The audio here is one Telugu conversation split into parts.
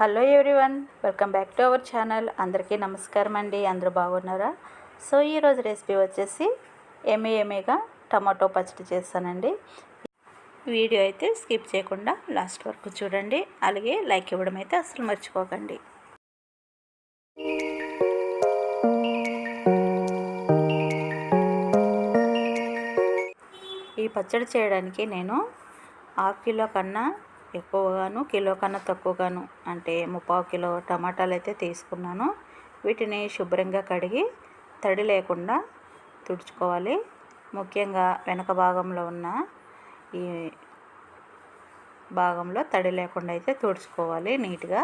Hello everyone welcome back to our channel. అందరికీ నమస్కారం అండి. అందరూ బాగున్నారా? సో ఈరోజు రెసిపీ వచ్చేసి ఎమ్మె ఎమ్మెగా టమాటో పచ్చడి చేస్తానండి. వీడియో అయితే స్కిప్ చేయకుండా లాస్ట్ వరకు చూడండి. అలాగే లైక్ ఇవ్వడం అయితే అసలు మర్చిపోకండి. ఈ పచ్చడి చేయడానికి నేను హాఫ్ కిలో కన్నా ఎక్కువగాను కిలో కన్నా తక్కువగాను అంటే ముప్పావు కిలో టమాటాలు అయితే తీసుకున్నాను. వీటిని శుభ్రంగా కడిగి తడి లేకుండా తుడుచుకోవాలి. ముఖ్యంగా వెనక భాగంలో ఉన్న ఈ భాగంలో తడి లేకుండా అయితే తుడుచుకోవాలి నీట్గా.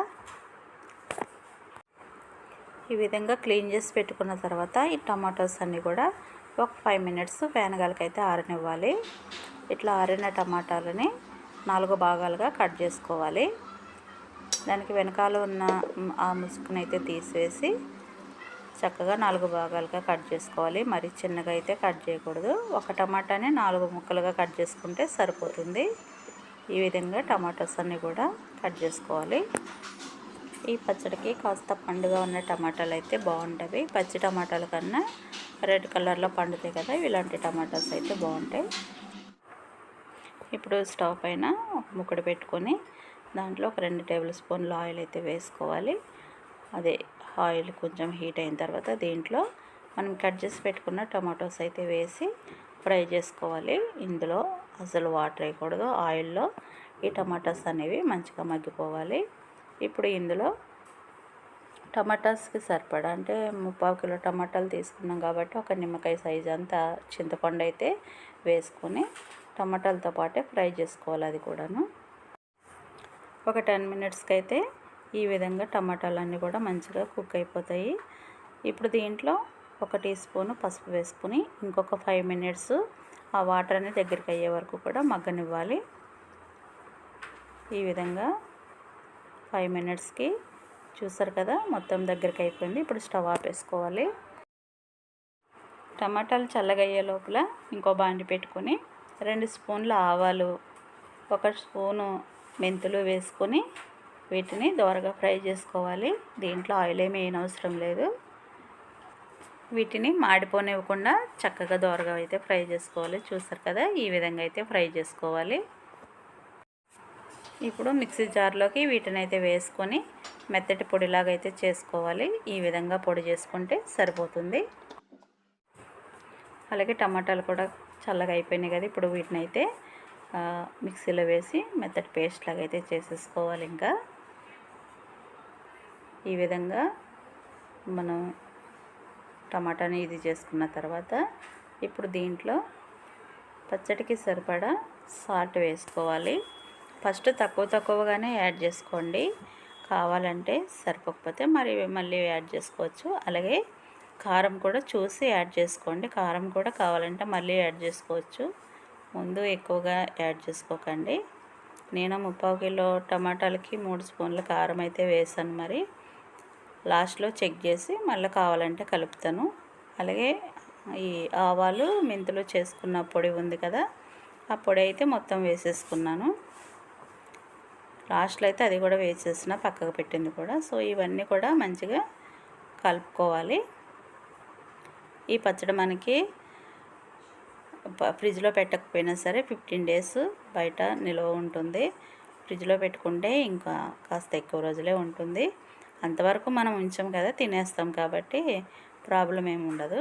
ఈ విధంగా క్లీన్ చేసి పెట్టుకున్న తర్వాత ఈ టమాటోస్ అన్నీ కూడా ఒక ఫైవ్ మినిట్స్ ఫ్యాన్ అయితే ఆరనివ్వాలి. ఇట్లా ఆరిన టమాటాలని నాలుగు భాగాలుగా కట్ చేసుకోవాలి. దానికి వెనకాల ఉన్న ఆ ముసుగుని అయితే తీసివేసి చక్కగా నాలుగు భాగాలుగా కట్ చేసుకోవాలి. మరి చిన్నగా అయితే కట్ చేయకూడదు. ఒక టమాటాని నాలుగు ముక్కలుగా కట్ చేసుకుంటే సరిపోతుంది. ఈ విధంగా టమాటోస్ అన్నీ కూడా కట్ చేసుకోవాలి. ఈ పచ్చడికి కాస్త పండుగ ఉన్న టమాటాలు అయితే బాగుంటాయి పచ్చి టమాటాల కన్నా రెడ్ కలర్లో పండుతాయి కదా ఇలాంటి టమాటాస్ అయితే బాగుంటాయి. ఇప్పుడు స్టవ్ పైన ఒక ముక్కడు పెట్టుకొని దాంట్లో ఒక రెండు టేబుల్ స్పూన్లు ఆయిల్ అయితే వేసుకోవాలి. అదే ఆయిల్ కొంచెం హీట్ అయిన తర్వాత దీంట్లో మనం కట్ చేసి పెట్టుకున్న టమాటోస్ అయితే వేసి ఫ్రై చేసుకోవాలి. ఇందులో అసలు వాటర్ వేయకూడదు. ఆయిల్లో ఈ టమాటాస్ అనేవి మంచిగా మగ్గిపోవాలి. ఇప్పుడు ఇందులో టమాటాస్కి సరిపడా అంటే ముప్పావు కిలో టమాటాలు తీసుకున్నాం కాబట్టి ఒక నిమ్మకాయ సైజ్ అంతా చింతపండు అయితే వేసుకొని టమాటాలతో పాటే ఫ్రై చేసుకోవాలి అది కూడాను. ఒక టెన్ మినిట్స్కి అయితే ఈ విధంగా టమాటాలన్నీ కూడా మంచిగా కుక్ అయిపోతాయి. ఇప్పుడు దీంట్లో ఒక టీ స్పూన్ పసుపు వేసుకుని ఇంకొక ఫైవ్ మినిట్స్ ఆ వాటర్ అనేది దగ్గరికి అయ్యే వరకు కూడా మగ్గనివ్వాలి. ఈ విధంగా ఫైవ్ మినిట్స్కి చూసారు కదా మొత్తం దగ్గరికి అయిపోయింది. ఇప్పుడు స్టవ్ ఆపేసుకోవాలి టమాటాలు చల్లగయ్యే లోపల ఇంకో బాండి పెట్టుకొని రెండు స్పూన్ల ఆవాలు ఒక స్పూను మెంతులు వేసుకొని వీటిని దోరగా ఫ్రై చేసుకోవాలి. దీంట్లో ఆయిల్ ఏమి అవసరం లేదు. వీటిని మాడిపోనివ్వకుండా చక్కగా దోరగా అయితే ఫ్రై చేసుకోవాలి. చూస్తారు కదా ఈ విధంగా అయితే ఫ్రై చేసుకోవాలి. ఇప్పుడు మిక్సీ జార్లోకి వీటిని అయితే వేసుకొని మెత్తటి పొడిలాగా అయితే చేసుకోవాలి. ఈ విధంగా పొడి చేసుకుంటే సరిపోతుంది. అలాగే టమాటాలు కూడా చల్లగా అయిపోయినాయి కదా ఇప్పుడు వీటిని అయితే మిక్సీలో వేసి మెత్తటి పేస్ట్ లాగా అయితే చేసేసుకోవాలి ఇంకా. ఈ విధంగా మనం టమాటాని ఇది చేసుకున్న తర్వాత ఇప్పుడు దీంట్లో పచ్చడికి సరిపడా సాల్ట్ వేసుకోవాలి. ఫస్ట్ తక్కువ తక్కువగానే యాడ్ చేసుకోండి. కావాలంటే సరిపోకపోతే మరి మళ్ళీ యాడ్ చేసుకోవచ్చు. అలాగే కారం కూడా చూసి యాడ్ చేసుకోండి. కారం కూడా కావాలంటే మళ్ళీ యాడ్ చేసుకోవచ్చు. ముందు ఎక్కువగా యాడ్ చేసుకోకండి. నేను ముప్పావు కిలో టమాటాలకి మూడు స్పూన్ల కారం అయితే వేసాను మరి. లాస్ట్లో చెక్ చేసి మళ్ళీ కావాలంటే కలుపుతాను. అలాగే ఈ ఆవాలు మెంతులు చేసుకున్న పొడి ఉంది కదా ఆ పొడి అయితే మొత్తం వేసేసుకున్నాను. లాస్ట్లో అయితే అది కూడా వేసేసిన పక్కకు పెట్టింది కూడా. సో ఇవన్నీ కూడా మంచిగా కలుపుకోవాలి. ఈ పచ్చడి మనకి ఫ్రిడ్జ్లో పెట్టకపోయినా సరే ఫిఫ్టీన్ డేస్ బయట నిల్వ ఉంటుంది. ఫ్రిడ్జ్లో పెట్టుకుంటే ఇంకా కాస్త ఎక్కువ రోజులే ఉంటుంది. అంతవరకు మనం ఉంచాం కదా తినేస్తాం కాబట్టి ప్రాబ్లం ఏమి ఉండదు.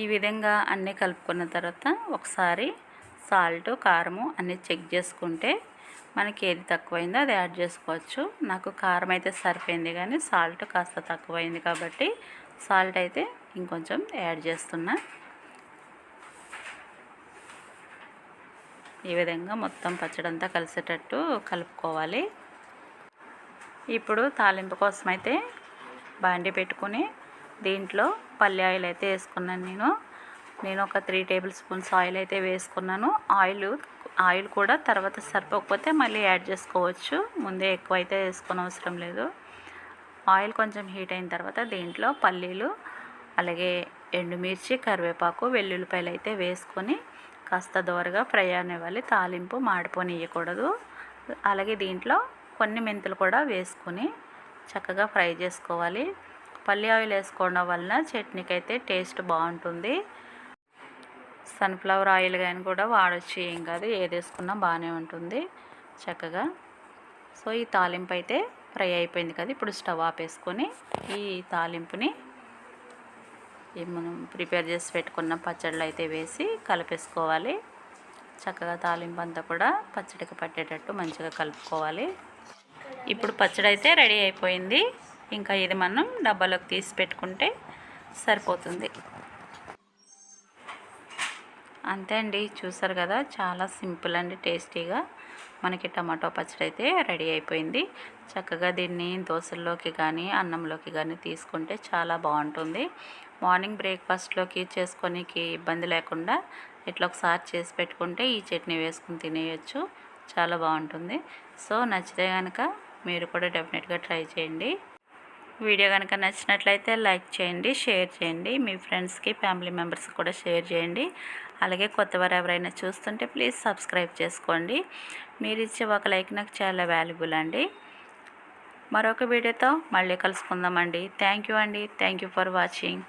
ఈ విధంగా అన్నీ కలుపుకున్న తర్వాత ఒకసారి సాల్ట్ కారము అన్నీ చెక్ చేసుకుంటే మనకి ఏది తక్కువైందో అది యాడ్ చేసుకోవచ్చు. నాకు కారం అయితే సరిపోయింది కానీ సాల్ట్ కాస్త తక్కువైంది కాబట్టి సాల్ట్ అయితే ఇంకొంచెం యాడ్ చేస్తున్నా. ఈ విధంగా మొత్తం పచ్చడంతా కలిసేటట్టు కలుపుకోవాలి. ఇప్పుడు తాలింపు కోసం అయితే బాండి పెట్టుకుని దీంట్లో పల్లి ఆయిల్ అయితే వేసుకున్నాను నేను. నేను ఒక త్రీ టేబుల్ స్పూన్స్ ఆయిల్ అయితే వేసుకున్నాను. ఆయిల్ ఆయిల్ కూడా తర్వాత సరిపోకపోతే మళ్ళీ యాడ్ చేసుకోవచ్చు. ముందే ఎక్కువ అయితే వేసుకొని అవసరం లేదు. ఆయిల్ కొంచెం హీట్ అయిన తర్వాత దీంట్లో పల్లీలు అలాగే ఎండుమిర్చి కరివేపాకు వెల్లుల్లిపాయలు అయితే వేసుకొని కాస్త దోరగా ఫ్రై అనివ్వాలి తాలింపు మాడిపోనియకూడదు అలాగే దీంట్లో కొన్ని మెంతులు కూడా వేసుకొని చక్కగా ఫ్రై చేసుకోవాలి. పల్లి ఆయిల్ వేసుకోవడం వలన చట్నీకి అయితే టేస్ట్ బాగుంటుంది. సన్ఫ్లవర్ ఆయిల్ కానీ కూడా వాడచ్చు ఏం కాదు. ఏది వేసుకున్నా బాగానే ఉంటుంది చక్కగా. సో ఈ తాలింపు అయితే ఫ్రై అయిపోయింది కదా ఇప్పుడు స్టవ్ ఆపేసుకొని ఈ తాలింపుని మనం ప్రిపేర్ చేసి పెట్టుకున్న పచ్చళ్ళు అయితే వేసి కలిపేసుకోవాలి. చక్కగా తాలింపు అంతా కూడా పచ్చడికి పట్టేటట్టు మంచిగా కలుపుకోవాలి. ఇప్పుడు పచ్చడి అయితే రెడీ అయిపోయింది. ఇంకా ఇది మనం డబ్బాలోకి తీసి పెట్టుకుంటే సరిపోతుంది. అంతే అండి చూసారు కదా చాలా సింపుల్ అండి టేస్టీగా మనకి టమాటో పచ్చడి అయితే రెడీ అయిపోయింది. చక్కగా దీన్ని దోశల్లోకి కానీ అన్నంలోకి కానీ తీసుకుంటే చాలా బాగుంటుంది. మార్నింగ్ బ్రేక్ఫాస్ట్లోకి చేసుకోనికి ఇబ్బంది లేకుండా ఇట్లా ఒకసారి చేసి పెట్టుకుంటే ఈ చట్నీ వేసుకుని తినేయచ్చు. చాలా బాగుంటుంది. సో నచ్చితే కనుక మీరు కూడా డెఫినెట్గా ట్రై చేయండి. వీడియో కనుక నచ్చినట్లయితే లైక్ చేయండి షేర్ చేయండి. మీ ఫ్రెండ్స్కి ఫ్యామిలీ మెంబర్స్కి కూడా షేర్ చేయండి. అలాగే కొత్తవారు ఎవరైనా చూస్తుంటే ప్లీజ్ సబ్స్క్రైబ్ చేసుకోండి. మీరు ఇచ్చే ఒక లైక్ నాకు చాలా వాల్యుబుల్ అండి. మరొక వీడియోతో మళ్ళీ కలుసుకుందామండి. థ్యాంక్ యూ అండి. Thank you for watching.